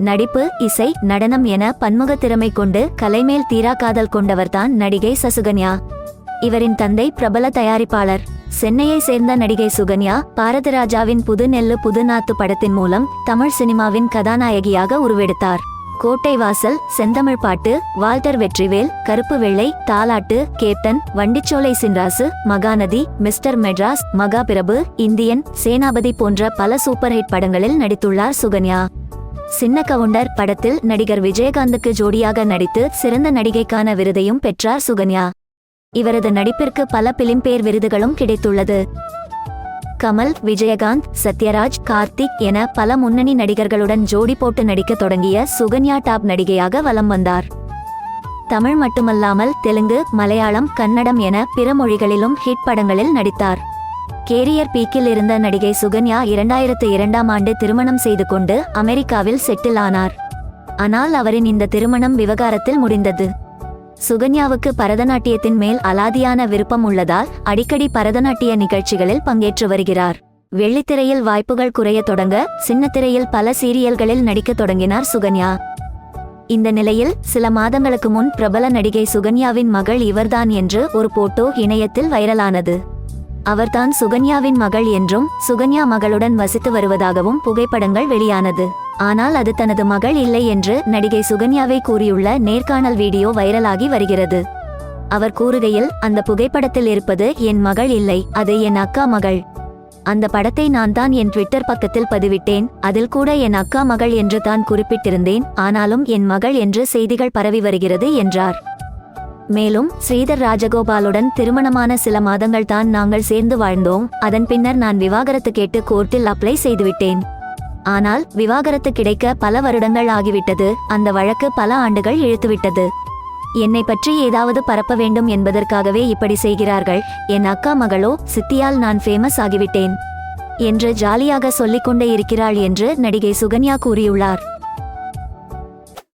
நடிப்பு இசை நடனம் என பன்முக திறமை கொண்டு கலைமேல் தீரா காதல் கொண்டவர்தான் நடிகை சசுகன்யா. இவரின் தந்தை பிரபல தயாரிப்பாளர் சென்னையை சேர்ந்த நடிகை சுகன்யா பாரதிராஜாவின் புது நெல்லு புதுநாத்து படத்தின் மூலம் தமிழ் சினிமாவின் கதாநாயகியாக உருவெடுத்தார். கோட்டை வாசல் செந்தமிழ் பாட்டு Walter Vetrivel Karuppu Vellai Thalattu captain Vandicholai Chinraasu Mahanadhi mister Madras Mahaprabhu Indian Senapathi போன்ற பல சூப்பர் ஹிட் படங்களில் நடித்துள்ளார் சுகன்யா. சின்ன கவுண்டர் படத்தில் நடிகர் விஜயகாந்துக்கு ஜோடியாக நடித்து சிறந்த நடிகைக்கான விருதையும் பெற்றார் சுகன்யா. இவரது நடிப்பிற்கு பல பிலிம்பேர் விருதுகளும் கிடைத்துள்ளது. கமல் விஜயகாந்த் சத்யராஜ் கார்த்திக் என பல முன்னணி நடிகர்களுடன் ஜோடி போட்டு நடிக்க தொடங்கிய சுகன்யா டாப் நடிகையாக வலம் வந்தார். தமிழ் மட்டுமல்லாமல் தெலுங்கு மலையாளம் கன்னடம் என பிற மொழிகளிலும் ஹிட் படங்களில் நடித்தார். கேரியர் பீக்கில் இருந்த நடிகை சுகன்யா இரண்டாயிரத்து இரண்டாம் ஆண்டு திருமணம் செய்து கொண்டு அமெரிக்காவில் செட்டில் ஆனார். ஆனால் அவரின் இந்த திருமணம் விவகாரத்தில் முடிந்தது. சுகன்யாவுக்கு பரதநாட்டியத்தின் மேல் அலாதியான விருப்பம் உள்ளதால் அடிக்கடி பரதநாட்டிய நிகழ்ச்சிகளில் பங்கேற்று வருகிறார். வெள்ளித்திரையில் வாய்ப்புகள் குறைய தொடங்க சின்னத்திரையில் பல சீரியல்களில் நடிக்கத் தொடங்கினார் சுகன்யா. இந்த நிலையில் சில மாதங்களுக்கு முன் பிரபல நடிகை சுகன்யாவின் மகள் இவர்தான் என்று ஒரு போட்டோ இணையத்தில் வைரலானது. அவர்தான் சுகன்யாவின் மகள் என்றும் சுகன்யா மகளுடன் வசித்து வருவதாகவும் புகைப்படங்கள் வெளியானது. ஆனால் அது தனது மகள் இல்லை என்று நடிகை சுகன்யாவை கூறியுள்ள நேர்காணல் வீடியோ வைரலாகி வருகிறது. அவர் கூறுகையில் அந்த புகைப்படத்தில் இருப்பது என் மகள் இல்லை அது என் அக்கா மகள். அந்த படத்தை நான் தான் என் ட்விட்டர் பக்கத்தில் பதிவிட்டேன் அதில் கூட என் அக்கா மகள் என்று தான் குறிப்பிட்டிருந்தேன் ஆனாலும் என் மகள் என்று செய்திகள் பரவி வருகிறது என்றார். மேலும் ஸ்ரீதர் ராஜகோபாலுடன் திருமணமான சில மாதங்கள் தான் நாங்கள் சேர்ந்து வாழ்ந்தோம். அதன் பின்னர் நான் விவாகரத்து கேட்டு கோர்ட்டில் அப்ளை செய்துவிட்டேன். ஆனால் விவாகரத்து கிடைக்க பல வருடங்கள் ஆகிவிட்டது. அந்த வழக்கு பல ஆண்டுகள் இழுத்துவிட்டது. என்னை பற்றி ஏதாவது பரப்ப வேண்டும் என்பதற்காகவே இப்படி செய்கிறார்கள். என் அக்கா மகளோ சித்தியால் நான் ஃபேமஸ் ஆகிவிட்டேன். என்று ஜாலியாக சொல்லிக்கொண்டே இருக்கிறாள் என்று நடிகை சுகன்யா கூறியுள்ளார்.